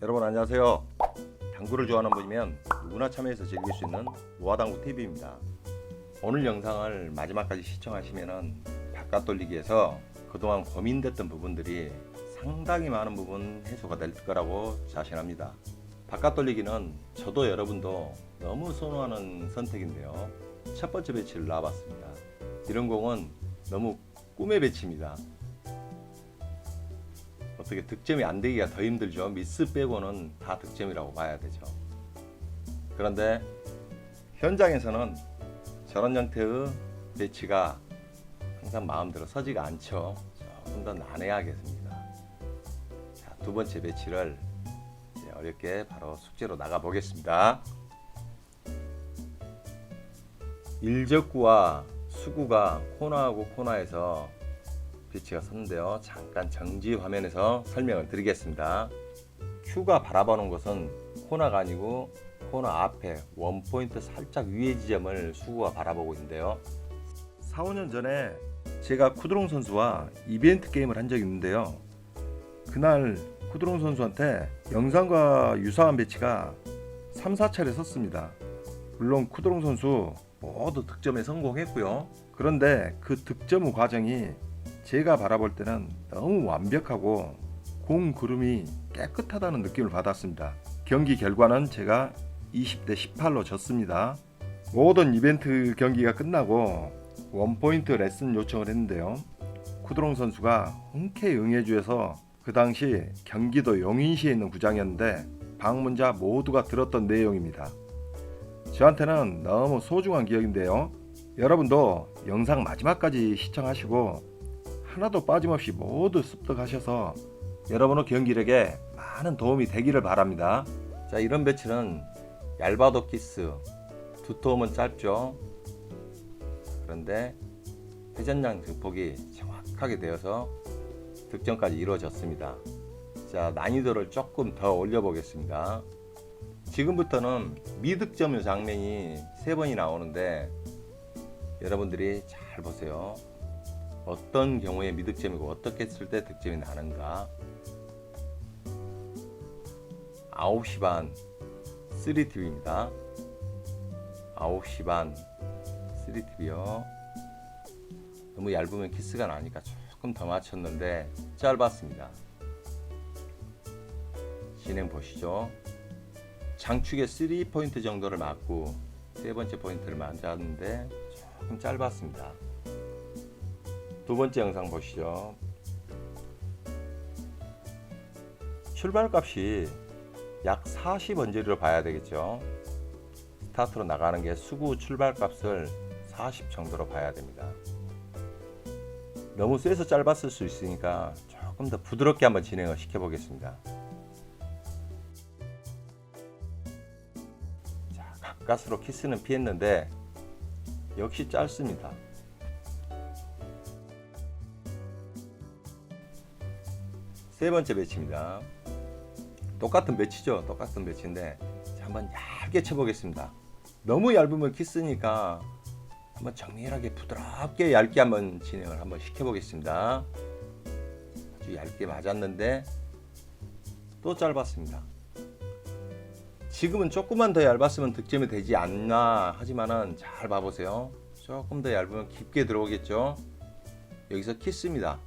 여러분 안녕하세요. 당구를 좋아하는 분이면 누구나 참여해서 즐길 수 있는 무화당구 TV입니다. 오늘 영상을 마지막까지 시청하시면은 바깥 돌리기에서 그동안 고민됐던 부분들이 상당히 많은 부분 해소가 될 거라고 자신합니다. 바깥 돌리기는 저도 여러분도 너무 선호하는 선택인데요. 첫 번째 배치를 놔봤습니다. 이런 공은 너무 꿈의 배치입니다. 어떻게 득점이 안 되기가 더 힘들죠. 미스 빼고는 다 득점이라고 봐야 되죠. 그런데 현장에서는 저런 형태의 배치가 항상 마음대로 서지가 않죠. 조금 더 난해하겠습니다. 자, 두 번째 배치를 어렵게 바로 숙제로 나가 보겠습니다. 일적구와 수구가 코너하고 코너에서 배치가 섰는데요. 잠깐 정지 화면에서 설명을 드리겠습니다. 큐가 바라보는 것은 코너가 아니고 코너 앞에 원포인트 살짝 위에 지점을 수구가 바라보고 있는데요. 4, 5년 전에 제가 쿠드롱 선수와 이벤트 게임을 한 적이 있는데요. 그날 쿠드롱 선수한테 영상과 유사한 배치가 3, 4차례 섰습니다. 물론 쿠드롱 선수 모두 득점에 성공했고요. 그런데 그 득점 후 과정이 제가 바라볼 때는 너무 완벽하고 공 구름이 깨끗하다는 느낌을 받았습니다. 경기 결과는 제가 20대 18로 졌습니다. 모든 이벤트 경기가 끝나고 원포인트 레슨 요청을 했는데요. 쿠드롱 선수가 흔쾌히 응해주어서 그 당시 경기도 용인시에 있는 구장이었는데 방문자 모두가 들었던 내용입니다. 저한테는 너무 소중한 기억인데요. 여러분도 영상 마지막까지 시청하시고 하나도 빠짐없이 모두 습득하셔서 여러분의 경기력에 많은 도움이 되기를 바랍니다. 자, 이런 배치는 얇아도 키스, 두터움은 짧죠. 그런데 회전량 증폭이 정확하게 되어서 득점까지 이루어졌습니다. 자, 난이도를 조금 더 올려보겠습니다. 지금부터는 미득점 장면이 세 번이 나오는데 여러분들이 잘 보세요. 어떤 경우에 미득점이고 어떻게 했을 때 득점이 나는가? 9시 반 3TV입니다. 9시 반 3TV요. 너무 얇으면 키스가 나니까 조금 더 맞췄는데 짧았습니다. 진행 보시죠. 장축에 3포인트 정도를 맞고 세 번째 포인트를 맞았는데 조금 짧았습니다 두 번째 영상 보시죠. 출발값이 약 40원짜리로 봐야 되겠죠. 스타트로 나가는 게 수구 출발값을 40 정도로 봐야 됩니다. 너무 세서 짧았을 수 있으니까 조금 더 부드럽게 한번 진행을 시켜 보겠습니다. 자, 가까스로 키스는 피했는데 역시 짧습니다. 세 번째 배치입니다. 똑같은 배치죠. 똑같은 배치인데 자, 한번 얇게 쳐보겠습니다. 너무 얇으면 키스니까 한번 정밀하게 부드럽게 얇게 한번 진행을 한번 시켜보겠습니다. 아주 얇게 맞았는데 또 짧았습니다. 지금은 조금만 더 얇았으면 득점이 되지 않나 하지만은 잘 봐보세요. 조금 더 얇으면 깊게 들어오겠죠. 여기서 키스입니다.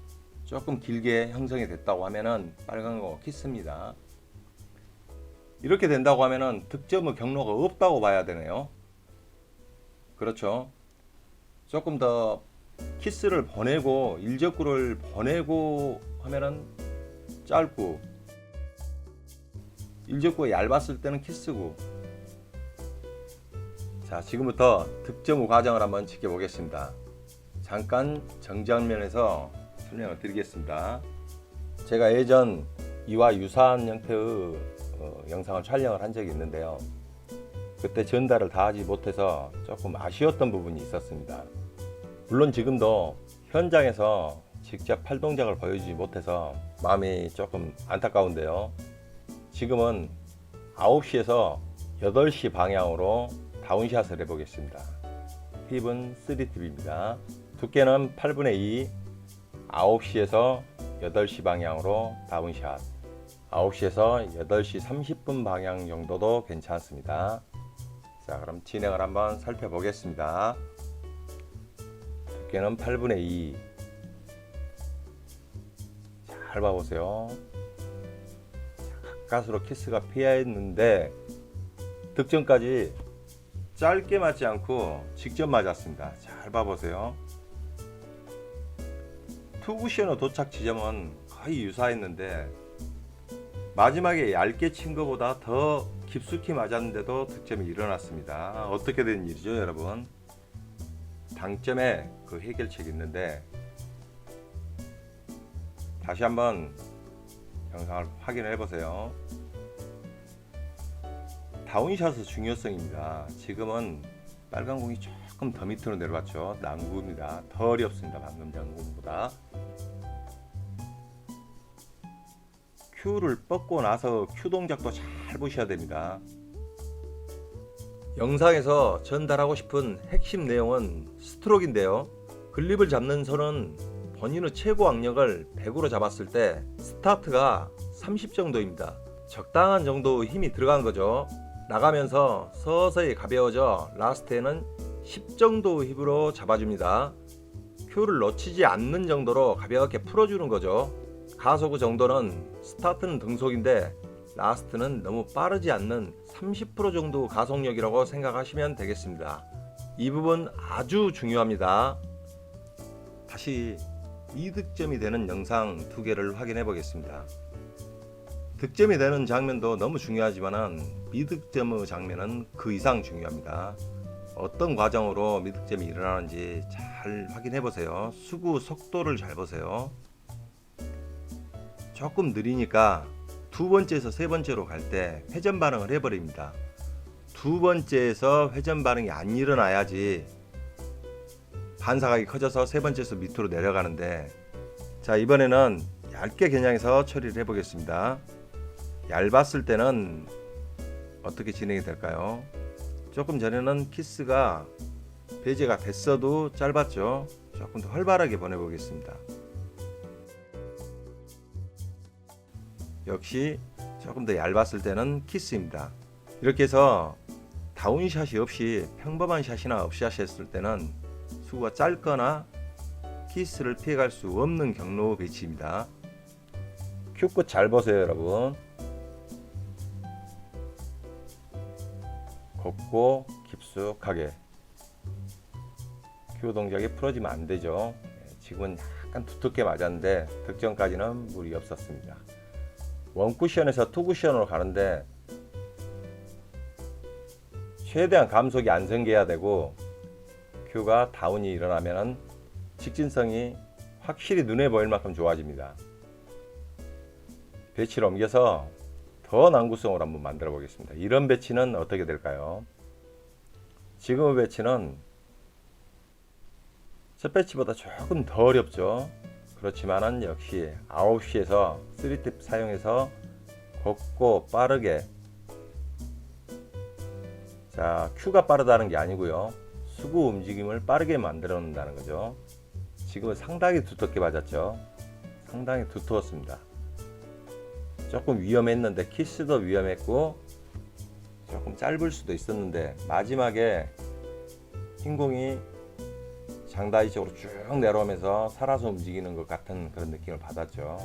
조금 길게 형성이 됐다고 하면은 빨간 거 키스입니다. 이렇게 된다고 하면은 득점의 경로가 없다고 봐야 되네요. 그렇죠. 조금 더 키스를 보내고 일적구를 보내고 하면은 짧고 일적구가 얇았을 때는 키스고 자 지금부터 득점 후 과정을 한번 지켜보겠습니다. 잠깐 정장면에서 설명을 드리겠습니다. 제가 예전 이와 유사한 형태의 어, 영상을 촬영을 한 적이 있는데요. 그때 전달을 다 하지 못해서 조금 아쉬웠던 부분이 있었습니다. 물론 지금도 현장에서 직접 팔 동작을 보여주지 못해서 마음이 조금 안타까운데요. 지금은 9시에서 8시 방향으로 다운샷을 해보겠습니다. 팁은 3팁입니다. 두께는 8분의 2, 9시에서 8시 방향으로 다운샷 9시에서 8시 30분 방향 정도도 괜찮습니다. 자, 그럼 진행을 한번 살펴보겠습니다. 두께는 8분의 2. 잘 봐보세요. 가까스로 키스가 피하였는데 득점까지 짧게 맞지 않고 직접 맞았습니다. 잘 봐보세요. 투구시너 도착 지점은 거의 유사했는데 마지막에 얇게 친 것보다 더 깊숙이 맞았는데도 득점이 일어났습니다. 어떻게 된 일이죠, 여러분? 당점에 그 해결책이 있는데 다시 한번 영상을 확인해 보세요. 다운샷의 중요성입니다. 지금은 빨간 공이 조금 더 밑으로 내려왔죠. 난구입니다. 더 어렵습니다. 방금 전 공보다. 큐를 뻗고 나서 큐 동작도 잘 보셔야 됩니다. 영상에서 전달하고 싶은 핵심 내용은 스트로크인데요. 글립을 잡는 손은 본인의 최고 악력을 100으로 잡았을 때 스타트가 30 정도입니다. 적당한 정도 힘이 들어간 거죠. 나가면서 서서히 가벼워져 라스트에는 10 정도 힘으로 잡아줍니다. 큐를 놓치지 않는 정도로 가볍게 풀어주는 거죠. 가속의 정도는 스타트는 등속인데 라스트는 너무 빠르지 않는 30% 정도 가속력이라고 생각하시면 되겠습니다. 이 부분 아주 중요합니다. 다시 이득점이 되는 영상 두 개를 확인해 보겠습니다. 득점이 되는 장면도 너무 중요하지만 미득점의 장면은 그 이상 중요합니다. 어떤 과정으로 미득점이 일어나는지 잘 확인해 보세요. 수구 속도를 잘 보세요. 조금 느리니까 두 번째에서 세 번째로 갈 때 회전 반응을 해버립니다. 두 번째에서 회전 반응이 안 일어나야지 반사각이 커져서 세 번째에서 밑으로 내려가는데 자 이번에는 얇게 겨냥해서 처리를 해보겠습니다. 얇았을 때는 어떻게 진행이 될까요? 조금 전에는 키스가 배제가 됐어도 짧았죠. 조금 더 활발하게 보내보겠습니다. 역시 조금 더 얇았을 때는 키스입니다. 이렇게 해서 다운샷이 없이 평범한 샷이나 업샷이 했을 때는 수구가 짧거나 키스를 피해갈 수 없는 경로 배치입니다. 큐끝 잘 보세요 여러분. 곱고 깊숙하게 큐 동작이 풀어지면 안 되죠. 예, 지금은 약간 두텁게 맞았는데 득점까지는 무리 없었습니다. 원 쿠션에서 투 쿠션으로 가는데 최대한 감속이 안 생겨야 되고 큐가 다운이 일어나면은 직진성이 확실히 눈에 보일 만큼 좋아집니다. 배치를 옮겨서 더 난구성으로 한번 만들어 보겠습니다. 이런 배치는 어떻게 될까요? 지금의 배치는 첫 배치보다 조금 더 어렵죠. 그렇지만은 역시 9시에서 3팁 사용해서 곱고 빠르게 자 큐가 빠르다는 게 아니고요. 수구 움직임을 빠르게 만들어 놓는다는 거죠. 지금은 상당히 두텁게 맞았죠. 상당히 두터웠습니다. 조금 위험했는데 키스도 위험했고 조금 짧을 수도 있었는데 마지막에 흰공이 장다리 쪽으로 쭉 내려오면서 살아서 움직이는 것 같은 그런 느낌을 받았죠.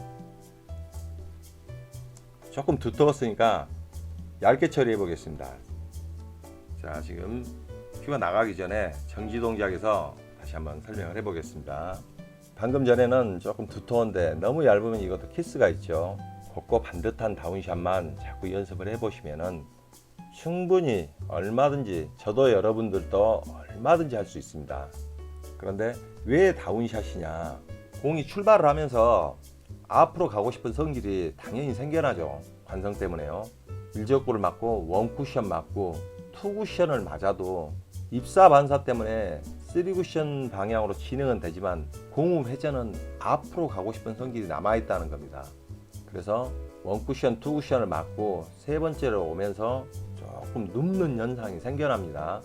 조금 두터웠으니까 얇게 처리해 보겠습니다. 자, 지금 큐가 나가기 전에 정지 동작에서 다시 한번 설명을 해 보겠습니다. 방금 전에는 조금 두터운데 너무 얇으면 이것도 키스가 있죠. 곱고 반듯한 다운샷만 자꾸 연습을 해 보시면은 충분히 얼마든지 저도 여러분들도 얼마든지 할 수 있습니다. 그런데 왜 다운샷이냐? 공이 출발을 하면서 앞으로 가고 싶은 성질이 당연히 생겨나죠. 관성 때문에요. 일적구를 맞고 원쿠션 맞고 투쿠션을 맞아도 입사 반사 때문에 3쿠션 방향으로 진행은 되지만 공후 회전은 앞으로 가고 싶은 성질이 남아있다는 겁니다. 그래서 원쿠션, 투쿠션을 맞고 세 번째로 오면서 조금 눕는 현상이 생겨납니다.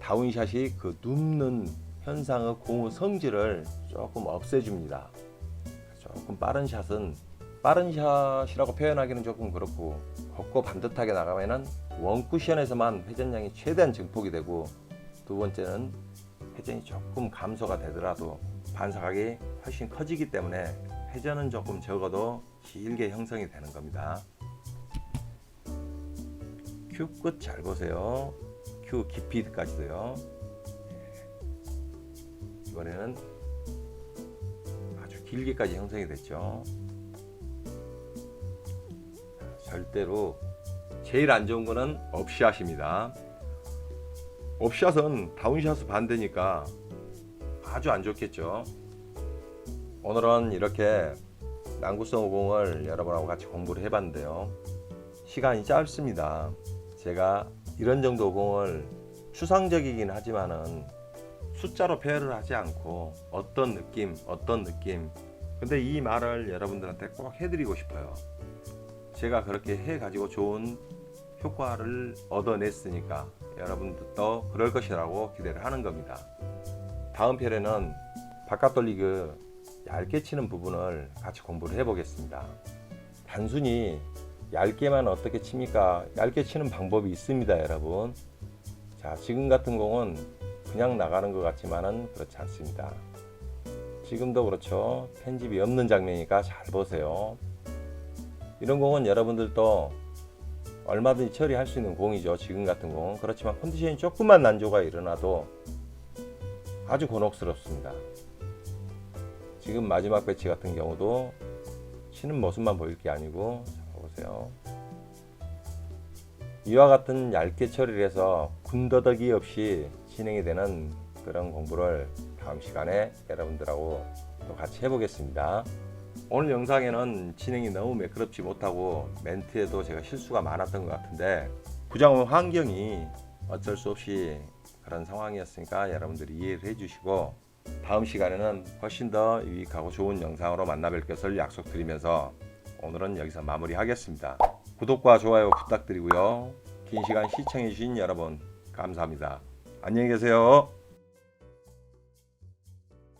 다운샷이 그 눕는 현상의 공의 성질을 조금 없애줍니다. 조금 빠른 샷은 빠른 샷이라고 표현하기는 조금 그렇고 걷고 반듯하게 나가면은 원 쿠션에서만 회전량이 최대한 증폭이 되고 두 번째는 회전이 조금 감소가 되더라도 반사각이 훨씬 커지기 때문에 회전은 조금 적어도 길게 형성이 되는 겁니다. 큐 끝 잘 보세요. 큐 깊이까지도요. 이번에는 아주 길게까지 형성이 됐죠. 절대로 제일 안 좋은 거는 업샷입니다. 업샷은 다운샷은 반대니까 아주 안 좋겠죠. 오늘은 이렇게 난구성 오공을 여러분하고 같이 공부를 해봤는데요. 시간이 짧습니다. 제가 이런 정도 오공을 추상적이긴 하지만은 숫자로 표현을 하지 않고 어떤 느낌, 어떤 느낌. 근데 이 말을 여러분들한테 꼭 해드리고 싶어요. 제가 그렇게 해가지고 좋은 효과를 얻어냈으니까 여러분들도 그럴 것이라고 기대를 하는 겁니다. 다음 편에는 바깥 돌리그 얇게 치는 부분을 같이 공부를 해보겠습니다. 단순히 얇게만 어떻게 칩니까? 얇게 치는 방법이 있습니다, 여러분. 자, 지금 같은 공은 그냥 나가는 것 같지만은 그렇지 않습니다. 지금도 그렇죠. 편집이 없는 장면이니까 잘 보세요. 이런 공은 여러분들도 얼마든지 처리할 수 있는 공이죠. 지금 같은 공은. 그렇지만 컨디션이 조금만 난조가 일어나도 아주 곤혹스럽습니다. 지금 마지막 배치 같은 경우도 치는 모습만 보일 게 아니고 자, 보세요. 이와 같은 얇게 처리를 해서 군더더기 없이 진행이 되는 그런 공부를 다음 시간에 여러분들하고 또 같이 해보겠습니다. 오늘 영상에는 진행이 너무 매끄럽지 못하고 멘트에도 제가 실수가 많았던 것 같은데 구장원 환경이 어쩔 수 없이 그런 상황이었으니까 여러분들이 이해를 해주시고 다음 시간에는 훨씬 더 유익하고 좋은 영상으로 만나뵐 것을 약속드리면서 오늘은 여기서 마무리하겠습니다. 구독과 좋아요 부탁드리고요. 긴 시간 시청해주신 여러분 감사합니다. 안녕히 계세요.